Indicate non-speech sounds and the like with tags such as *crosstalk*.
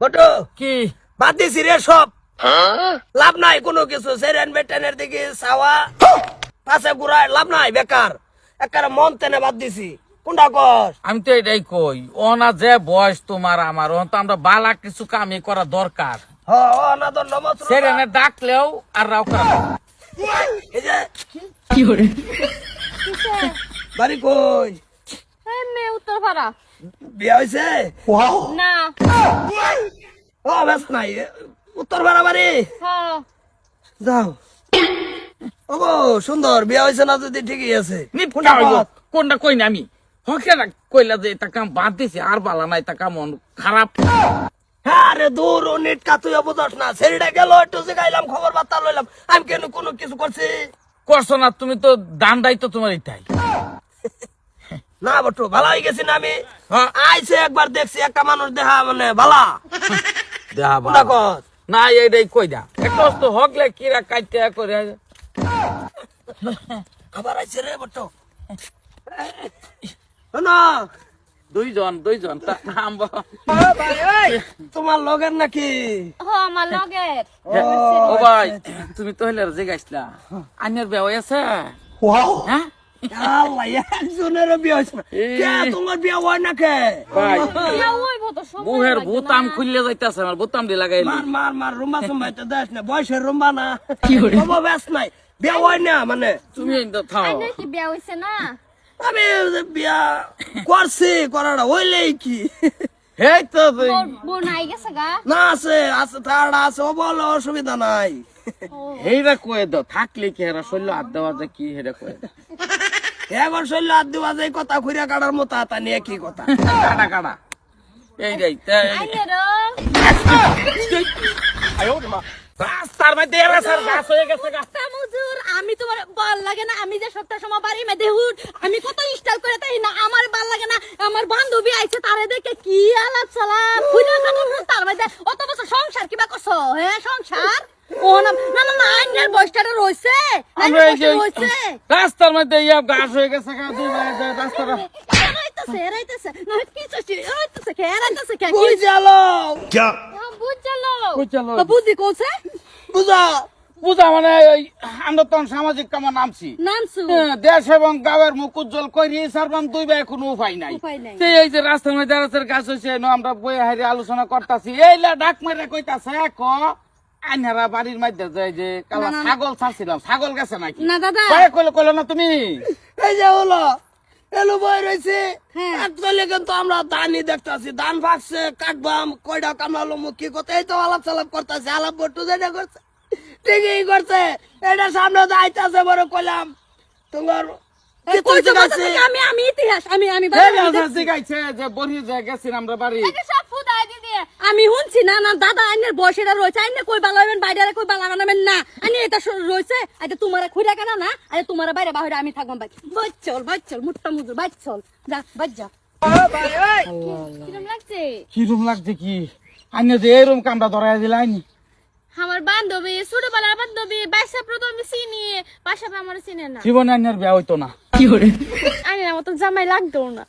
Photo কি? বাদ দিছি রে সব। লাভ নাই কোনো কিছু সেরেন বেটেনের দিকে চাওয়া পাশে ঘুরায় লাভ নাই বেকার। একারে মন তেনে বাদ দিছি। কোনটা কর আমি তো এটাই কই ও না যে বয়স তোমার আমার ও তো আমরা বালা কিছু কামই করা দরকার। হ হ না দণ্ড মশলা সেখানে ডাকলেও আর রাও করা। এই যে বাড়ি কই? উত্তর পাড়া বিয়া হয়েছে না। ও বেশ নাই। উত্তর বাড়াবাড়ি। হ্যাঁ যাও। ও সুন্দর বিয়া হয়েছে না যদি ঠিকই আছে। কোনটা কই না আমি? হকে না কইলা যে এটা কাম বাদ দিছি আর বালা নাই তা কাম খারাপ। হ্যাঁ রে দূর ও নেট কাতুই বুঝস না। ছেড়ে গেল একটু জিগাইলাম খবর বার্তা লইলাম। আমি কেন কোনো কিছু করছি? করছ না তুমি তো দান্ডাই তো তোমার এটাই *laughs* না বটু ভালো হয়ে গেছি না আমি? হ্যাঁ। আইছে একবার দেখছি একটা মানুষ দেখা মানে ভালা দেহা কর না এইটাই কই দা। একটা তো হকলে কিরা কাইতে করে। আবার আইছে রে বটু। না দুইজন দুইজন তোমার লগের নাকি? আমার লগের। ও ভাই তুমি তো হইলে যে গাইছিলা আন্যের বেয়া আছে? হ্যাঁ? আল্লাহ একজনের বিয়ে হয়েছে কে তোমার বিয়ে হয় না কে। খুললে যাইতাছে আমার বুতাম দিয়ে লাগাইলি মার মার মার রুম্বা সুম্বা তো দেশ না বয়সের রুম্বা না। বাবা ব্যাস নাই বিয়ে হয় না মানে। তুমি থাও। কি বিয়া হইছে না? আমি বিয়া করছি করাটা হইলেই কি? এই তো বোন বোন আই গেছে গা? না আছে আছে আছে ও বলো অসুবিধা নাই। হেইরা কয়ে দাও থাকলে কি হেরা শৈল হাত দেওয়া যায় কি হেরা কয়ে দাও? এবার শৈল হাত দিবা যে কথা খুঁড়িয়া কাটার মতো হাতা নিয়ে কি কথা? কাটা কাটা এই আইনের রাস্তার মধ্যে গাছ হয়ে গেছে আমি তোমার ভালো লাগে না আমি যে সপ্তাহ সময় বাড়ি হুট আমি কত স্টাইল করে তাই না আমার ভালো লাগে না আমার বান্ধবী আইছে তারে দেখে কি আলাপ খুঁজে তার মধ্যে অত বছর সংসার কিবা করছ? হ্যাঁ সংসার? রাস্তার মধ্যে ইয়া গাছ হয়ে গেছে রাস্তাটা। বুঝা মানে সামাজিক কামে নামছি। নামছু? দেশ এবং গাঁয়ের মুখ উজ্জ্বল করি সারবাম দুই ভাই কোনো উপায় নাই। তো এই যে রাস্তার মধ্যে গাছ হয়েছে আমরা বই হারি আলোচনা করতেছি। এইলা ডাক মেরে কইতাছে ক? আইনারা বাড়ির মধ্যে যায় যে কালা ছাগল ছাড়ছিলাম ছাগল গেছে নাকি? না দাদা। কয়ে কইলো কইলো না তুমি? এই যে হলো এলো বই রয়েছে হ্যাঁ। কিন্তু আমরা ধানই দেখতেছি ধান ভাগছে কাটবাম কয়টা মুখ এই তো আলাপ সালাপ করতেছে আলাপ বটু যেটা করছে ঠিকই করছে। এটা সামনে বড় কইলাম তোমার। থেকে আমি আমি ইতিহাস আমি আমি যে বড়ি যে গেছি আমরা বাড়ি। আমি শুনছি না না দাদা আইনের বয়সেরা রয়েছে। আইনে কই বালা হইবেন বাইরে কই বালা না। আইনে এটা রয়েছে। আইটা তোমারে খুঁড়া কেনা না? আইটা তোমারে বাইরে বাহিরে আমি থাকবাম ভাই। বাচ্চল বাচ্চল মুট্টা মুজুর বাচ্চল যা বাজ যা। কিরম লাগছে? কিরম লাগছে কি? আইনে যে এরম কামটা ধরাই দিলাইনি আমার বান্ধবী ছোটবেলার বান্ধবী বাইসা প্রথম চিনি পাশাপা আমার চিনে না। জীবনে আইনের বিয়া হইতো না। কি করে আইনের মতো জামাই লাগতো না।